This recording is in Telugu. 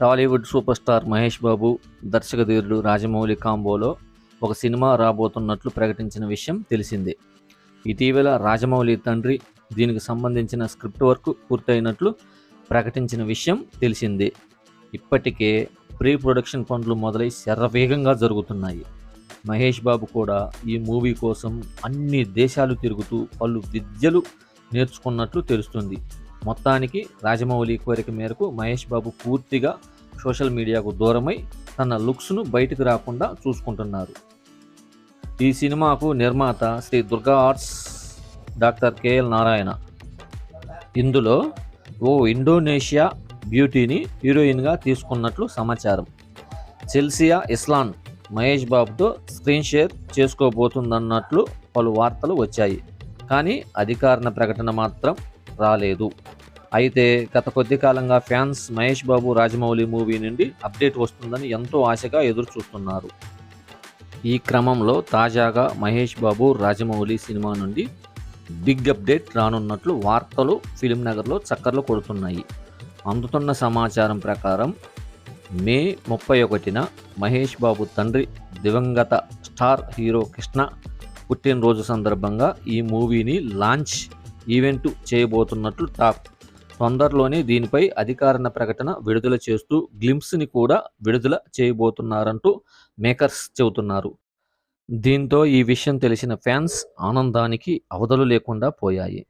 టాలీవుడ్ సూపర్ స్టార్ మహేష్ బాబు దర్శకధీరుడు రాజమౌళి కాంబోలో ఒక సినిమా రాబోతున్నట్లు ప్రకటించిన విషయం తెలిసిందే. ఇటీవల రాజమౌళి తండ్రి దీనికి సంబంధించిన స్క్రిప్ట్ వర్క్ పూర్తయినట్లు ప్రకటించిన విషయం తెలిసిందే. ఇప్పటికే ప్రీ ప్రొడక్షన్ పనులు మొదలై శరవేగంగా జరుగుతున్నాయి. మహేష్ బాబు కూడా ఈ మూవీ కోసం అన్ని దేశాలు తిరుగుతూ పలు విద్యలు నేర్చుకున్నట్లు తెలుస్తుంది. మొత్తానికి రాజమౌళి కోరిక మేరకు మహేష్ బాబు పూర్తిగా సోషల్ మీడియాకు దూరమై తన లుక్స్ను బయటకు రాకుండా చూసుకుంటున్నారు. ఈ సినిమాకు నిర్మాత Sri Durga arts doctor KL Narayana. ఇందులో ఓ ఇండోనేషియా బ్యూటీని హీరోయిన్గా తీసుకున్నట్లు సమాచారం. చెల్సియా ఇస్లాన్ మహేష్ బాబుతో స్క్రీన్ షేర్ చేసుకోబోతుందన్నట్లు పలు వార్తలు వచ్చాయి. కానీ అధికారిక ప్రకటన మాత్రం రాలేదు. అయితే గత కొద్ది కాలంగా ఫ్యాన్స్ మహేష్ బాబు రాజమౌళి మూవీ నుండి అప్డేట్ వస్తుందని ఎంతో ఆశగా ఎదురు చూస్తున్నారు ఈ క్రమంలో తాజాగా మహేష్ బాబు రాజమౌళి సినిమా నుండి బిగ్ అప్డేట్ రానున్నట్లు వార్తలు ఫిలిం నగర్లో చక్కర్లు కొడుతున్నాయి. అందుతున్న సమాచారం ప్రకారం మే ముప్పై ఒకటిన మహేష్ బాబు తండ్రి దివంగత స్టార్ హీరో కృష్ణ పుట్టినరోజు సందర్భంగా ఈ మూవీని లాంచ్ ఈవెంట్ చేయబోతున్నట్లు టాక్. తొందరలోనే దీనిపై అధికారిక ప్రకటన విడుదల చేస్తూ గ్లిమ్స్ని కూడా విడుదల చేయబోతున్నారంటూ మేకర్స్ చెబుతున్నారు. దీంతో ఈ విషయం తెలిసిన ఫ్యాన్స్ ఆనందానికి అవధలు లేకుండా పోయాయి.